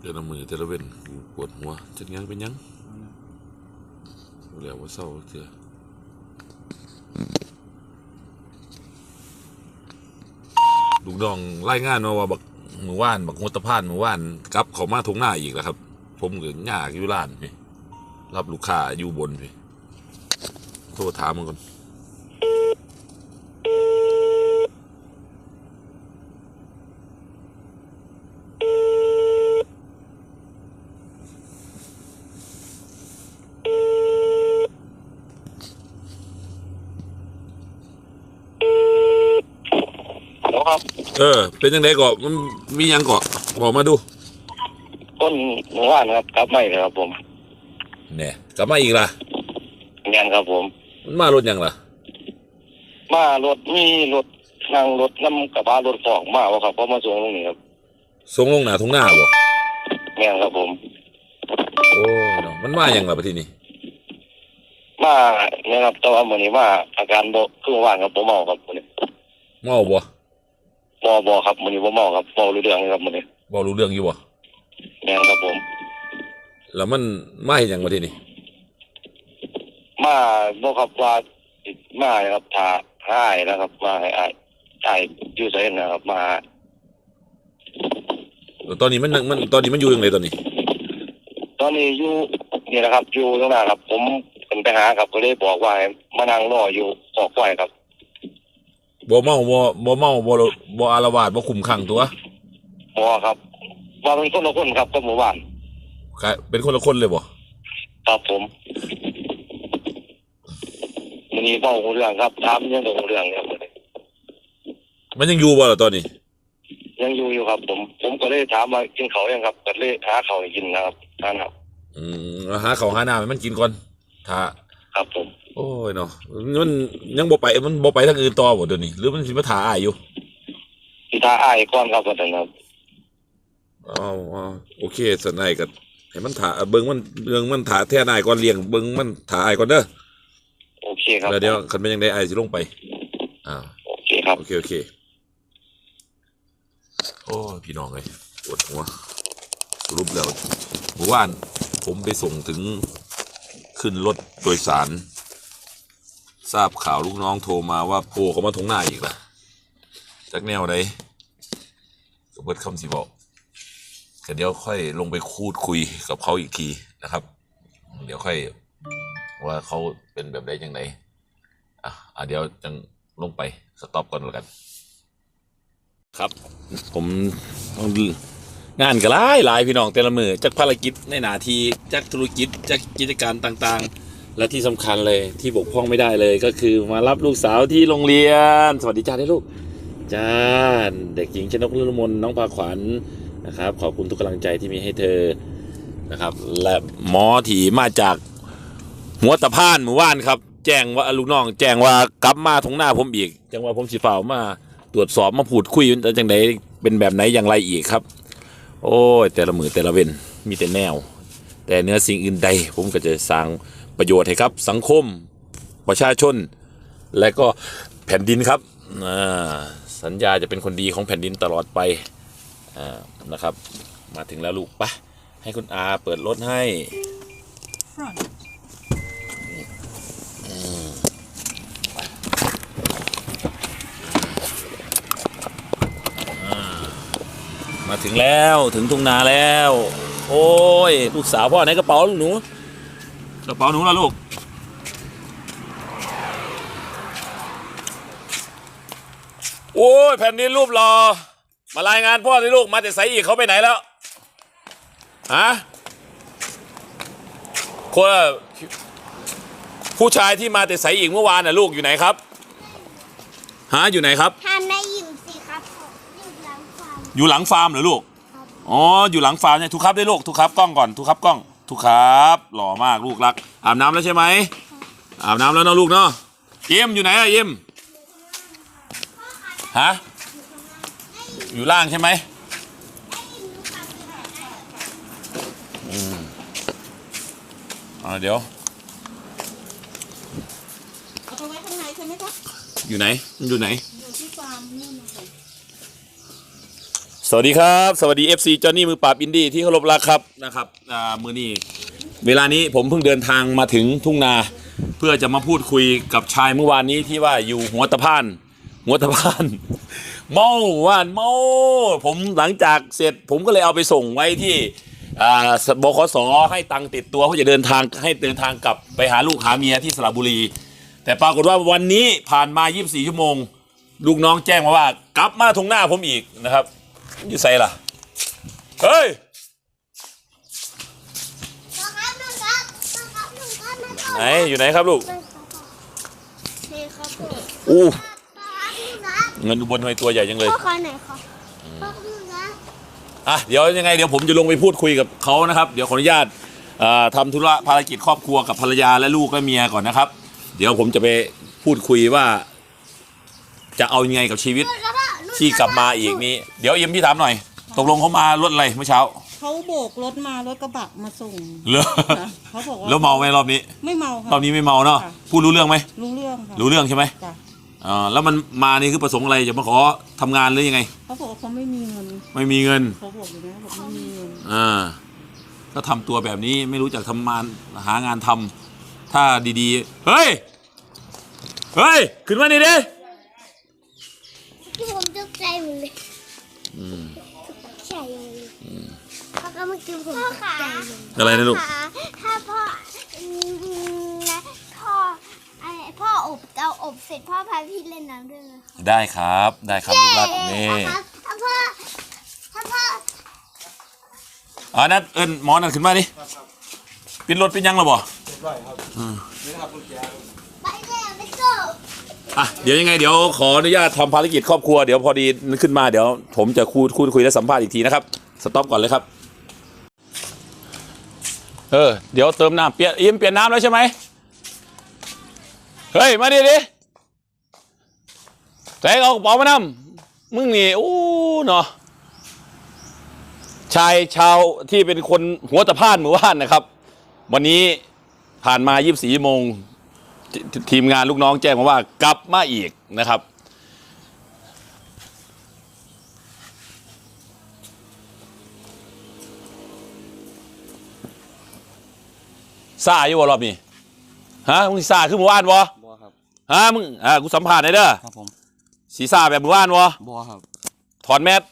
แต่ละมือแต่ละเว้นปวดหัวจักหยังเป็นยังแล้วว่าเศร้าเถื่อลูกน้องรายงานมาว่าบักมือว่านบักมดตะพานมือว่านกลับเขามาทงหน้าอีกแล้วครับ ผมเก็ยากอยู่ร้านพี่รับลูกค้าอยู่บนพี่โทรถามมันก่อน แล้วครับ เออ เป็นยังไงก่อมันมีหยังก่อบอกมาดู ต้นหมู่บ้านครับกลับไม่ครับผมเนี่ยกลับมาอีกล่ะงานครับผม มันมารถยังล่ะ มารถมีรถนั่งรถน้ำกระบะรถฟอกมาวะครับเพราะมาส่งตรงนี้ครับส่งลงหนาทงหน้าบ่งานครับผม โอ้ยเนาะมันมาอย่างล่ะประเทศนี้มาเนี่ยครับแต่ว่ามื้อนี้มาอาการบ่คือเมื่อวานครับบ่เมาครับมื้อนี้เมาบ่ บ่บ่ครับมื้อนี้บ่เมาครับเมารู้เรื่องเลยครับมื้อนี้บ่รู้เรื่องอยู่บ่งานครับผม แล้วมันมาเห็นอย่างประเทศนี้มาบ่ครับว่าสิมาครับถ้าหายนะครับมาให้อายอายอยู่ไสนะครับ มาแล้วตอนนี้มันนั่งมันตอนนี้มันอยู่ยังไงตอนนี้ ตอนนี้อยู่นี่นะครับ อยู่ตรงหน้าครับ ผมเป็นไปหาครับก็เลยบอกว่าให้มานั่งรออยู่ขอกไว้ครับ บ่เมาบ่บ่เมาบ่บ่อารวาสบ่คุมขังตัวบอครับ ว่าเป็นคนละคนครับกับหมู่บ้านกะเป็นคนละคนเลยบ่ครับผมมันนี้เบ้าหูเรื่องครับถามยังตรงเรื่องครับมื้อนี้มันยังอยู่บ่ล่ะตอนนี้ ยังอยู่อยู่ครับ ผม ผมก็เลยถามว่ากินเขาวยังครับก็เลยหาเขาวให้กินนะครับนั่นครับ อืมหาข้าวหาน้ำให้มันกินก่อนถ้า ครับผมโอ้ยเนาะมันยังบ่ไปมันบ่ไปทางอื่นต่อบ่เดี๋ยวนี้ หรือมันสิมาถ่าอ้ายอยู่พี่ตาอ้ายก่อนครับว่าแต่นครับอ๋ออ๋อโอเคสนายก็ให้มันถ่าเบิ่งมันเบิ่งมันถ่าแท่นายก่อนเลี้ยงเบิ่งมันถ่าอ้ายก่อนเด้อโอเคครับแล้วเดี๋ยวคันเป็นยังไงอ้ายสิลงไปอ่าโอเคครับโอเคโอเคโอ้ยพี่น้องเอ้ยปวดหัวสรุปแล้วเมื่อวานผมไปส่งถึง ขึ้นรถโดยสาร ทราบข่าวลูกน้องโทรมาว่าโพเขามาทงหน้าอีกละจากแนวใดก็เบิดคำสิบอกแต่เดี๋ยวค่อยลงไปคูดคุยกับเขาอีกทีนะครับ เดี๋ยวค่อยว่าเขาเป็นแบบใดยังไงอะอะเดี๋ยวจังลงไปสต็อปก่อนแล้วกัน ครับ ผมต้องดู งานก็หลายหลายพี่น้องแต่ละมือจากภารกิจในหนาทีจากธุรกิจจากกิจการต่างๆ และที่สำคัญเลยที่บกพร่องไม่ได้เลยก็คือมารับลูกสาวที่โรงเรียน สวัสดีจ้าได้ลูกจ้าเด็กหญิงชนกลุลมนน้องพาขวัญนะครับ ขอบคุณทุกกำลังใจที่มีให้เธอนะครับ และหมอที่มาจากหัวตะพานหมู่บ้านครับ แจ้งว่าลูกน้อง แจ้งว่ากลับมาทงหน้าผมอีกจังว่าผมสิฝ่ามาตรวจสอบมาพูดคุยว่าจังไดเป็นแบบไหนอย่างไรอีกครับ โอ้ย แต่ละมือแต่ละเวนมีแต่แนว แต่เนื้อสิ่งอื่นใด ผมก็จะสร้างประโยชน์ให้ครับ สังคมประชาชน และก็แผ่นดินครับอ่าสัญญาจะเป็นคนดีของแผ่นดินตลอดไปอ่านะครับ มาถึงแล้วลูกปะให้คุณอาเปิดรถให้ front. ถึงแล้วถึงทุ่งนาแล้ว โอ้ยลูกสาวพ่อไหนกระเป๋าลูกหนูกระเป๋าหนูล่ะลูกโอ้ยแผ่นดินรูปรอ มารายงานพ่อสิลูกมาแต่ไสอีกเขาไปไหนแล้วฮะคนผู้ชายที่มาแต่ไสอีกเมื่อวานน่ะลูกอยู่ไหนครับฮะอยู่ไหนครับ ทานได้อยู่สิครับผมอยู่หลังฟาร์ม อยู่หลังฟาร์มเหรอลูกครับอ๋ออยู่หลังฟาร์มเนี่ยทุกครับได้วยลูกทุกครับกล้องก่อนทุกครับกล้องทุกครับหล่อมากลูกรัก อาบน้ำแล้วใช่ไหมอาบน้ำแล้วเนาะลูกเนาะเยี่ยมอยู่ไหนอะเยี่ยมฮะอยู่ล่างใช่ไหมอืมอ่าเดี๋ยว เอาไปไว้ข้างในใช่ไหมคะอยู่ไหนมันอยู่ไหน อยู่ที่ฟาร์มนู่นนะคะ สวัสดีครับ สวัสดี FC จอห์นนี่มือปราบอินดี้ที่เคารพรักครับนะครับอ่ามือนี้เวลานี้ผมเพิ่งเดินทางมาถึงทุ่งนา เพื่อจะมาพูดคุยกับชายเมื่อวานนี้ที่ว่าอยู่หัวตะพาน หัวตะพาน เมาว่านเมาผมหลังจากเสร็จผมก็เลยเอาไปส่งไว้ที่อ่าบขสให้ตังค์ติดตัวเพื่อจะเดินทางให้เดินทางกลับไปหาลูกหาเมียที่สระบุรี แต่ปรากฏว่าวันนี้ผ่านมา 24 ชั่วโมง ลูกน้องแจ้งมาว่ากลับมาทงหน้าผมอีกนะครับ อยู่ไซล่ะ เฮ้ยนะครับนะครับนะครับนะครับนะครับไหนอยู่ไหนครับลูกนี่ครับผมอู้ครับเงินอุบลทำไมตัวใหญ่จังเลยพ่อขอหน่อยครับพ่อดูนะอะเดี๋ยวยังไงเดี๋ยวผมจะลงไปพูดคุยกับเขานะครับ เดี๋ยวขออนุญาตอ่าทำธุระภารกิจครอบครัวกับภรรยาและลูกและเมียก่อนนะครับ เดี๋ยวผมจะไปพูดคุยว่า จะเอายังไงกับชีวิตลูกกระบะลู ที่กลับมาอีกนี้ เดี๋ยวเอ็มพี่ถามหน่อย ตกลงเขามารถอะไรเมื่อเช้า เขาโบกรถมารถกระบะมาส่งเหรอ ค่ะเขาบอกว่าแล้วเมาไหมรอบนี้ ไม่เมาค่ะ รอบนี้ไม่เมาเนาะค่ะ พูดรู้เรื่องไหมรู้เรื่องค่ะรู้เรื่องใช่ไหมจ้ะอ่าแล้วมันมานี่คือประสงค์อะไรจะมาขอทำงานหรือยังไง เขาบอกว่าเขาไม่มีเงินไม่มีเงินเขาบอกอย่างนี้บอกไม่มีเงินอ่าก็ทำตัวแบบนี้ไม่รู้จักทำงานหางานทำถ้าดีๆ เฮ้ย เฮ้ย ขึ้นมานี่ดิ ที่ผมตกใจหมดเลยตก ใจหมดเลยพ่อก็เมื่อกี้ผมตกใจหมดเลยอะไรนะลูกพ่อคะถ้าพ่ออืมนะพ่อไอพ่ออบเตาอบเสร็จพ่อพาพี่เล่นน้ำด้วยนะคะได้ครับ ได้ครับลูกรักนี่ครับถ้าพ่อถ้าพ่ออ๋อนั่นเอิญหมอนั่นขึ้นมาดิปินรถเป็นยังหรอบ่ไปแล้วไปโซ่ อะเดี๋ยวยังไงเดี๋ยวขออนุญาตทำภารกิจครอบครัวเดี๋ยวพอดีขึ้นมาเดี๋ยวผมจะคุยคุยคุยและสัมภาษณ์อีกทีนะครับสต็อปก่อนเลยครับ เออเดี๋ยวเติมน้ำเปลี่ยนอิมเปลี่ยนน้ำแล้วใช่ไหมเฮ้ยมาดิดิใจเอากระเป๋ามานำมึงนี่โอ้เนาะชายชาวที่เป็นคนหัวตะพานหมู่บ้านนะครับ วันนี้ผ่านมา 24ชั่วโมง ททีมงานลูกน้องแจ้งมาว่ากลับมาอีกนะครับ ซาอยู่วะรอบนี้ฮะมึงสิซาขึ้นหมู่บ้านวะบัวครับฮะมึงอ่ากูสัมผัสได้เด้อครับผมสีซาแบบหมู่บ้านวะบัวครับถอดแมส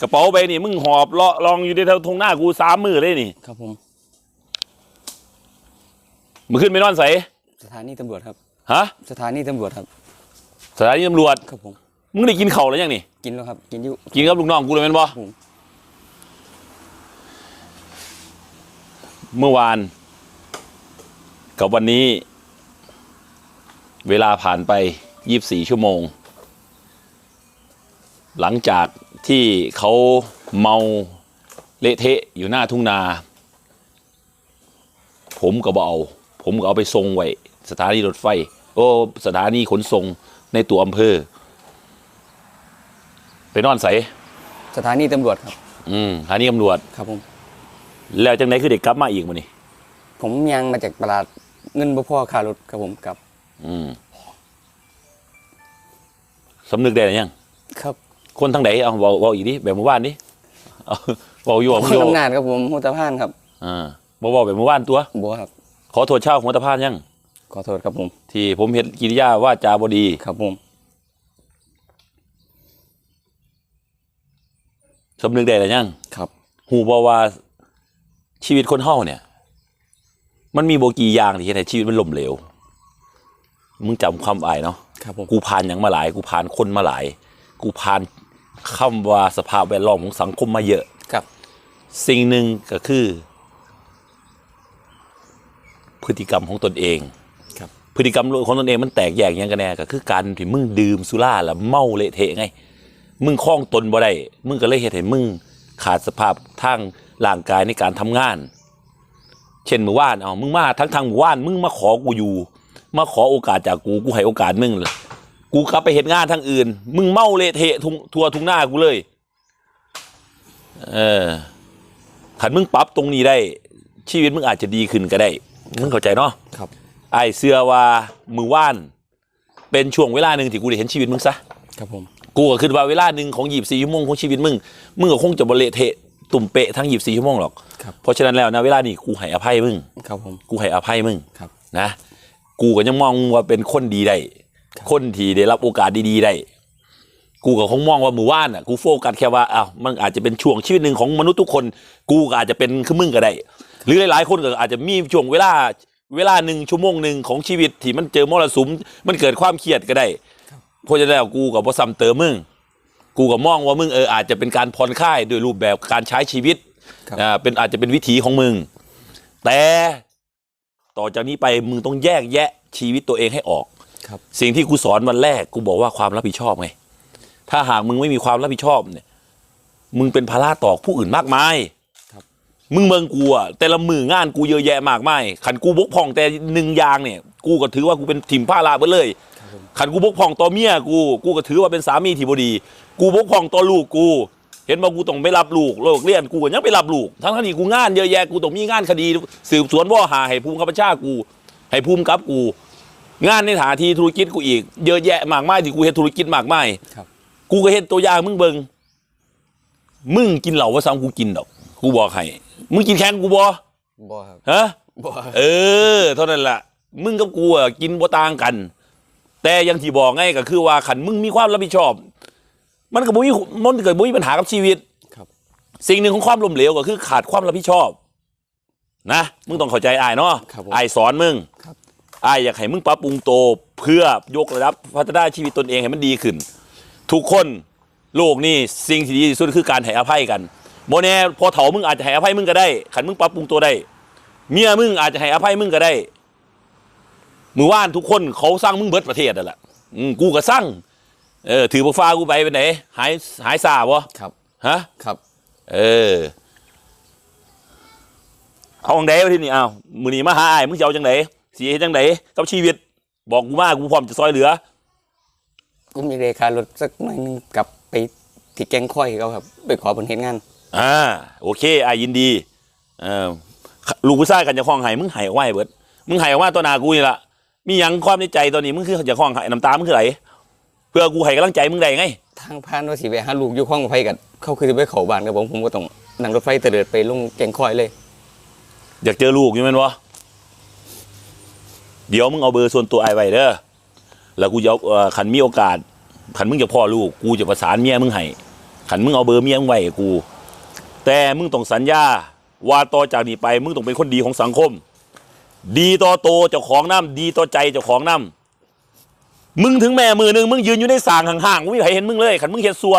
กระเป๋าไปนี่ มึงหอบเลาะลองอยู่ในแถวทงหน้ากูสามมือเลยนี่ ครับผมมึงขึ้นไปนอนใส สถานีตำรวจครับ ฮะสถานีตำรวจครับสถานีตำรวจครับผมมึงได้กินเข่าวแล้วยังนี่ กินแล้วครับ กินอยู่ กินกับลูกน้องกูเลยแมันบ่ผม เมื่อวาน กับวันนี้ เวลาผ่านไป 24 ชั่วโมง หลังจากที่เขาเมาเละเทะอยู่หน้าทุ่งนา ผมก็บเอา ผมก็เอาไปส่งไว้ สถานีรถไฟ โอ้สถานีขนส่งในตัวอำเภอ ไปนอนใสสถานีตำรวจครับ อืมสถานีตำรวจ ครับผม แล้วจังไหนคือเด็กกลับมาอีกมานี่ ผมยังมาจากตลาดเงินบ่พ่อค่ารถครับผมกลับ อืมสำนึกได้หรือยัง ครับ คนทั้งไหนเอาเบาเบาอีกดิแบบเมื่อวานดิเอาเบาอยู่คอะนมึงอยู่อำนาจครับผมหัวตะพานครับ อ่าเบาเบาแบบเมื่อวานตัว บัวครับ ขอโทษชาวหัวตะพานยัง ขอโทษครับผม ที่ผมเห็นกิริยาว่าจาบดีครับผมสำนึกได้หรือยังครับ หูบอว่าชีวิตคนเฮาเนี่ย มันมีโบกีอย่างที่เฮ็ดให้ชีวิตมันล่มเหลว มึงจำความอายเนาะครับผมกูผ่านอย่างมาหลาย กูผ่านคนมาหลาย กูผ่านคำว่าสภาพแวดล้อมของสังคมมาเยอะ ครับ สิ่งหนึ่งก็คือ พฤติกรรมของตนเองครับ พฤติกรรมของตนเองมันแตกแยกยังกันแน่ก็คือการที่มึงดื่มสุราแล้วเมาเละเทะไง มึงคล้องตนบ่ได้มึงก็เลยเหตุให้มึงขาดสภาพทางร่างกายในการทำงาน เช่นเมื่อวานเอามึงมาทั้งทางหมู่บ้านมึงมาขอกูอยู่ มาขอโอกาสจากกูกูให้โอกาสมึงเลยกูกลับไปเห็นงานทางอื่น มึงเมาเละเทะทุทัวทุงหน้ากูเลย เออขันมึงปรับตรงนี้ได้ ชีวิตมึงอาจจะดีขึ้นก็ได้มึงเข้าใจเนาะครับ ไอ้เสื้อว่ามือว่าน เป็นช่วงเวลาหนึ่งที่กูได้เห็นชีวิตมึงซะ ครับผม กูก็คิดว่าเวลาหนึ่งของยีบสี่ชั่วโมงของชีวิตมึง มึงก็คงจะบเละเทะตุ่มเปะทั้งยีบสี่ชั่วโมงหรอก ครับ เพราะฉะนั้นแล้วนะเวลานี้กูให้อภัยมึง ครับผม กูให้อภัยมึงครับ นะ กูก็ยังมองว่าเป็นคนดีได้ครับคนที่ได้รับโอกาสดีๆได้ กูก็คงมองว่ามือว่านอะ กูโฟกัสแค่ว่าอ้าวมันอาจจะเป็นช่วงชีวิตหนึ่งของมนุษย์ทุกคน กูก็อาจจะเป็นคือมึงก็ได้ หรือหลายๆคนก็อาจจะมีช่วงเวลา เวลาหนึ่งชั่วโมงหนึ่งของชีวิตที่มันเจอมรสุมมันเกิดความเครียดก็ได้เพราะฉะนั้นแล้วกูกับว่าซ้ำเติมมึงกูก็มองว่ามึงเอออาจจะเป็นการผ่อนคลายโดยรูปแบบการใช้ชีวิตครับอ่าเป็นอาจจะเป็นวิถีของมึง แต่ต่อจากนี้ไปมึงต้องแยกแยะชีวิตตัวเองให้ออกครับ สิ่งที่กูสอนวันแรกกูบอกว่าความรับผิดชอบไงถ้าหากมึงไม่มีความรับผิดชอบเนี่ย มึงเป็นภาระต่อผู้อื่นมากมายครับ มึงเมืองกูอะแต่ละมืองานกูเยอะแยะมากมายขันกูบกพร่องแต่หนึ่งอย่างเนี่ย กูก็ถือว่ากูเป็นถิ่มผ้าลาไปเลยครับผมขันกูบกพร่องต่อเมียกูกูก็ถือว่าเป็นสามีที่บดี กูบกพร่องต่อลูกกู เห็นว่ากูต้องไปรับลูกโลกเรียนกูก็ยังไปรับลูก ทั้งที่นี่กูงานเยอะแยะกูต้องมีงานคดี สืบสวนว่าหาให้ภูมิข้าพเจ้ากู ให้ภูมิกับกู งานในฐานะที่ธุรกิจกูอีก เยอะแยะมากมายที่กูเฮ็ดธุรกิจมากมายครับกูก็เห็นตัวอย่างมึงเบิงมึงกินเหล้าว่าซ้ำกูกินดอก กูบอกให้ มึงกินแคนกูบ่บ่ครับฮะบ่ครับเออ เท่านั้นแหละมึงกับกูอะกินบ่ต่างกัน แต่อยังที่บอกไงก็คือว่าขันมึงมีความรับผิดชอบ มันก็บ่มีมันเกิดบ่มีปัญหากับชีวิต ครับ สิ่งหนึ่งของความล้มเหลวก็คือขาดความรับผิดชอบ นะ มึงต้องเข้าใจอ้ายเนาะครับผมอ้ายสอนมึง ครับอ้ายอยากให้มึงปรับปรุงโตวเพื่อยกระดับพัฒนาชีวิตตนเองให้มันดีขึ้น ทุกคนโลกนี่สิ่งที่ดีที่สุดคือการให้อภัยกัน โมแน่พอเถามึงอาจจะให้อภัยมึงก็ได้ขันมึงปรับปรุงตัวได้เมียมึงอาจจะให้อภัยมึงก็ได้มือว่านทุกคนเขาสร้างมึงเบิดประเทศนั่นแหละอืมกูก็สร้างเออถือปากฟ้ากูไปไปไหนหายหายซาบ่ครับฮะครับเออเอาจังไดวะที่นี่อ้าวมือนี้มาหาอ้ายมึงจะเอาจังไดสีเฮ็ดจังไดกับชีวิต บอกกูมากูพร้อมจะซอยเหลือกูมีเลขารถสักหน่อยหนึงกลับไปที่แกงค่อยเขาครับ ไปขอผลเฮ็ดงาน อ่าโอเคอ้ายยินดีเออลูกผู้ชายกันจะคล้องไห้มึงไห้ออกมาให้เบิดมึงไห้ออกมาตัวหนากูนี่ละมีหยังความในใจตอนนี้มึงคือจะคล้องไห้น้ำตามึงคือไหลเพื่อกูให้กำลังใจมึงได้ไงทางผ่านว่าสิไปหาลูกอยู่ข้องไฟกันเขาคือสิไปเข้าบ้านกับผมผมก็ต้องนั่งรถไฟเตลิดไปลงแกงค่อยเลย อยากเจอลูกอยู่แมันวะเดี๋ยวมึงเอาเบอร์ส่วนตัวไอ้ไว้เด้อแล้วกูจะเอาเอ่อขันมีโอกาสขันมึงจะพ่อลูกกูจะประสานเมียมึงให้ขันมึงเอาเบอร์เมียมึงไว้ให้กู แต่มึงต้องสัญญาว่าต่อจากนี้ไป มึงต้องเป็นคนดีของสังคม ดีต่อโตเจ้าของน้ำดีต่อใจเจ้าของน้ำมึงถึงแม่มือหนึ่งมึงยืนอยู่ในสางห่างๆมึงไม่มีใครเห็นมึงเลยขันมึงเห็นซัว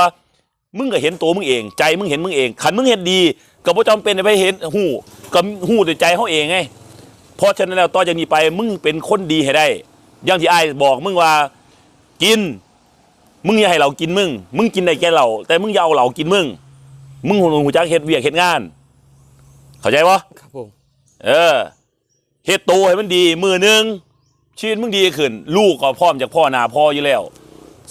มึงก็เห็นตัวมึงเอง ใจมึงเห็นมึงเองขันมึงเห็นดีก็บ่จำเป็นไปเห็นหูก็หูด้วยใจเขาเองไงเพราะฉะนั้นแล้วต่อจากนี้ไปมึงเป็นคนดีให้ได้ อย่างที่ไอ้บอกมึงว่ากิน มึงอย่าให้เรากินมึง มึงกินได้แค่เราแต่มึงอย่าเอาเรากินมึง มึงหูจักเฮ็ดเวียกเฮ็ดงาน เข้าใจปะครับผมเออเฮ็ดโตวให้มันดี มือหนึ่งชีวิตมึงดีขึ้น ลูกก็พร้อมจากพ่อหนาพ่ออยู่แล้ว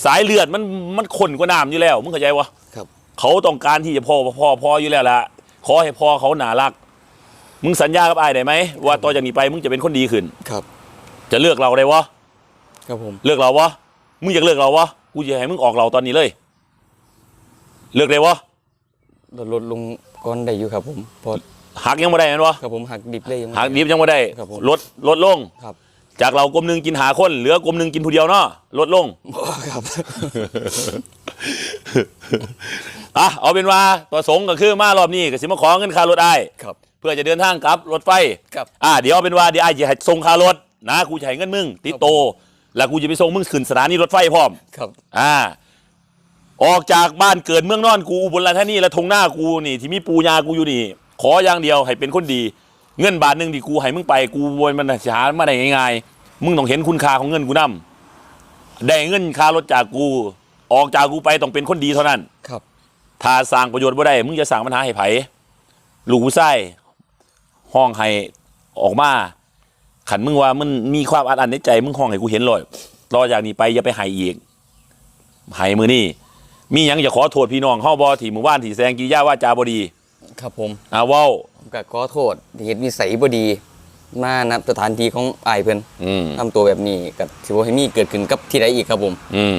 สายเลือดมันมันข้นกว่าน้ำอยู่แล้ว มึงเข้าใจปะครับ เขาต้องการที่จะพ่อพ่อพ่ออยู่แล้วละขอให้พ่อเขาหนารัก มึงสัญญากับไอ้ายได้ไหมว่าต่อจากนี้ไปมึงจะเป็นคนดีขึ้น ครับ จะเลือกเราได้วะครับผม เลือกเราวะมึงอยากเลือกเราวะกูจะให้มึงออกเราตอนนี้เลย เลือกได้วะ ลดลดลงก่อนได้อยู่ครับผมพอหักยังไม่ได้แมันวะครับผมหักดิบได้ยังหักดิบยังไม่ได้ครับผมลดลดลงครับ จากเรากลมหนึ่งกินหาคนเหลือกลมหนึ่งกินผู้เดียวเนาะลดลงบ่ครับอะเอาเป็นว่าตัวสงค์ก็คือมารอบนี้ก็สิมาขอเงินค่ารถไอ้ายครับเพื่อจะเดินทางกลับรถไฟครับอ่าเดี๋ยวเอาเป็นว่าเดี๋ยวไอ้ายจะให้ส่งค่ารถนะกูจะให้เงินมึงติดโต แล้วกูจะไปส่งมึงขึ้นสถานีรถไฟพร้อมครับอ่า ออกจากบ้านเกิดเมืองนอนกูอุบนราชธานีและทงหน้ากูนี่ที่มีปูยากูอยู่นี่ ขออย่างเดียวให้เป็นคนดี เงินบาทหนึ่งที่กูให้มึงไปกูวนมันหามาได้ง่ายๆมึงต้องเห็นคุณค่าของเงินกูนํได้เงินค่ารถจากกู ออกจากกูไปต้องเป็นคนดีเท่านั้น ครับ ถ้าสร้างประโยชน์บ่ได้มึงจะสร้างปัญหาให้ไผลูกผู้ชายห้องให้ออกมาขันมึงว่ามันมีความอัดอั้นในใจ มึงห้องให้กูเห็นเลยรอจากนี้ไปอย่าไปให้อีกให้มือนี่ มีหยังจะขอโทษพี่น้องเฮาบ่ที่หมู่บ้านที่แสดงกิริยาว่าจาบ่ดีครับผมอ่าเว้าผมก็ขอโทษที่เฮ็ดนิสัยบ่ดี มานับสถานที่ของอ้ายเพิ่นอืมทำตัวแบบนี้กับสิบ่ให้มีเกิดขึ้นกับที่ใดอีกครับผมอืม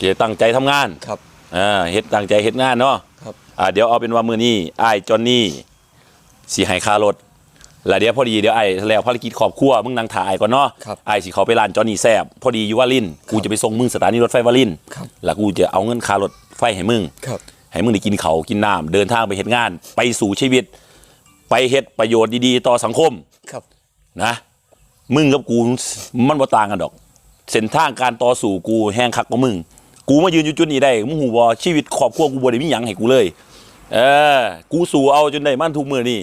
จะตั้งใจทำงานครับ อ่าเฮ็ดตั้งใจเฮ็ดงานเนาะครับ อ่าเดี๋ยวเอาเป็นว่ามือนี้อ้ายจอนนี่สิให้ค่ารถ แล้วเดี๋ยวพอดีเดี๋ยวไอ้ายแล้วภารกิจครอบครัวมึงนั่งถ่ายก่อนเนาะครับไอ้ายสิเขาไปร้านจอนนี่แซบพอดีอยู่วาลินกูจะไปส่งมึงสถานีรถไฟวาลินครับ แล้วกูจะเอาเงินค่ารถไฟให้มึงครับ ให้มึงได้กินเขาวกินน้ำเดินทางไปเฮ็ดงาน ไปสู่ชีวิต ไปเฮ็ดประโยชน์ดีๆ ต่อสังคม ครับ นะ มึงกับกูมันบ่ต่างกันดอก เส้นทางการต่อสู่กูแห้งคักกว่ามึง กูมายืนอยู่จุดนี้ได้มึงหูบ่ชีวิตครอบครัวกูบ่ได้มีหยังให้กูเลย เออ กูสู่เอาจนได้มันทุกมือนี่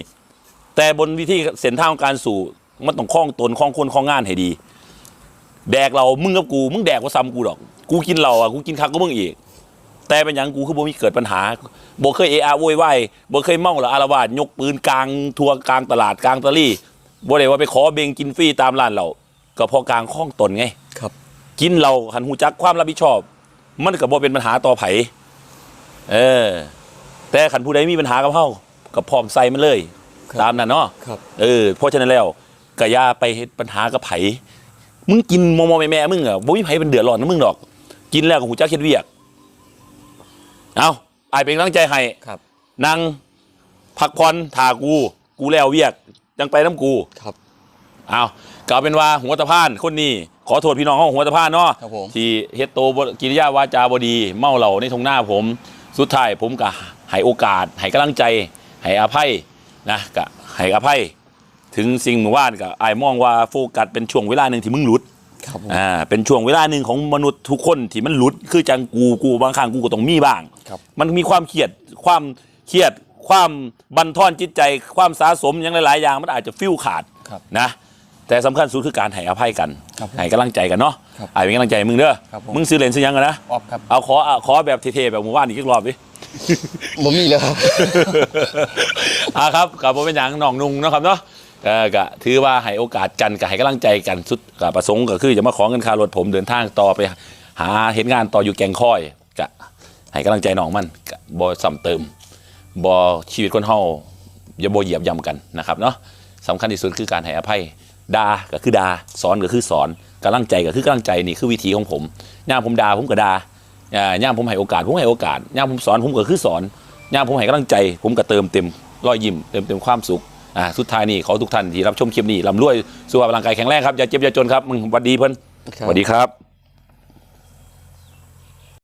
แต่บนวิธีเส้นทางของการสู่มันต้องคล้องตนคล้องคนคล้องงานให้ดี แดกเรามึงกับกูมึงแดกกว่าซ้ำกูดอก กูกินเราอะกูกินคักก็มึงอีก แต่เป็นหยังกูคือบ่มีเกิดปัญหาบ่เคยเอะอะโวยวายบ่เคยเมาหรืออารวาสยกปืนกลางทัวร์กลางตลาดกลางตะลี่บ่ได้ว่าไปขอเบงกินฟรีตามร้านเราก็เพอกลางข้องตนไงครับ กินเราหันหูจักความรับผิดชอบ มันก็บ่เป็นปัญหาต่อไผเออ แต่ขันผู้ใดมีปัญหากับเฮาก็พร้อมใส่มันเลยครับ ตามนั้นเนาะครับ เออเพราะฉะนั้นแล้วก็อย่าไปเฮ็ดปัญหากับไผมึงกินมอมอแม่แม่ๆมึงอะบ่มีไผเป็นเดือดร้อนนะมึงดอก กินแล้วก็หูจักเฮ็ดเวียก เอาอายเป็นกำลังใจให้ครับ นั่งพักผ่อนถ่ากู กูแล้วเวียกยังไปน้ำกูครับ เอาก็เอาเป็นว่าหัวตะพานคนนี้ขอโทษพี่น้องของหัวตะพานเนาะครับผม ที่เฮ็ดโตบ่กิริยาวาจาบดี เมาเหล่าในทงหน้าผม สุดท้ายผมก็ให้โอกาสให้กำลังใจให้อภัย นะก็ให้อภัย ถึงสิ่งหมู่บ้านก็อายมองว่าโฟกัสเป็นช่วงเวลาหนึ่งที่มึงหลุดครับผม อ่าเป็นช่วงเวลาหนึ่งของมนุษย์ทุกคนที่มันหลุด คือจังกูกูบางครั้งกูก็ต้องมีบ้าง ครับ มันมีความเครียดความเครียด ความบันทอนจิตใจ ความสะสมอย่างหลายๆอย่างมันอาจจะฟิวขาดครับนะ แต่สำคัญสุดคือการให้อภัยกันครับผมให้กำลังใจกันเนาะครับไอ้เป็นกำลังใจมึงเด้อครับผม มึงซื้อเหรียญซื้อยังกันนะ ออฟครับ เอาขอเอาขอแบบเท่ๆแบบหมู่บ้านอีกรอบดิ บ่มีเลยครับ อ่าครับกับผมเป็นอย่างหนองนุงเนาะครับเนาะเออก็ถือว่าให้โอกาสกันกับให้กำลังใจกันสุดกับประสงค์ก็คือจะมาขอเงินค่ารถผมเดินทางต่อไปหาเห็นงานต่ออยู่แกงค่อยก็ให้กำลังใจน้องมันก็บ่ซ้ำเติมบ่ชีวิตคนเฮาอย่าบ่เหยียบย่ำกันนะครับเนาะสำคัญที่สุดคือการให้อภัยด่าก็คือด่าสอนก็คือสอนกำลังใจก็คือกำลังใจนี่คือวิธีของผมย่าผมด่าผมก็ด่า ย่ามผมให้โอกาสผมให้โอกาสย่ามผมสอนผมก็คือสอนย่ามผมให้กำลังใจ ผมก็เติมเต็มรอยยิ้มเติมเต็มความสุขอ่าสุดท้ายนี่ขอทุกท่านที่รับชมคลิปนี้ร่ำรวยสุขภาพร่างกายแข็งแรงครับอย่าเจ็บอย่าจนครับมึงหวัดดีเพิ่นครับสวัสดีครับ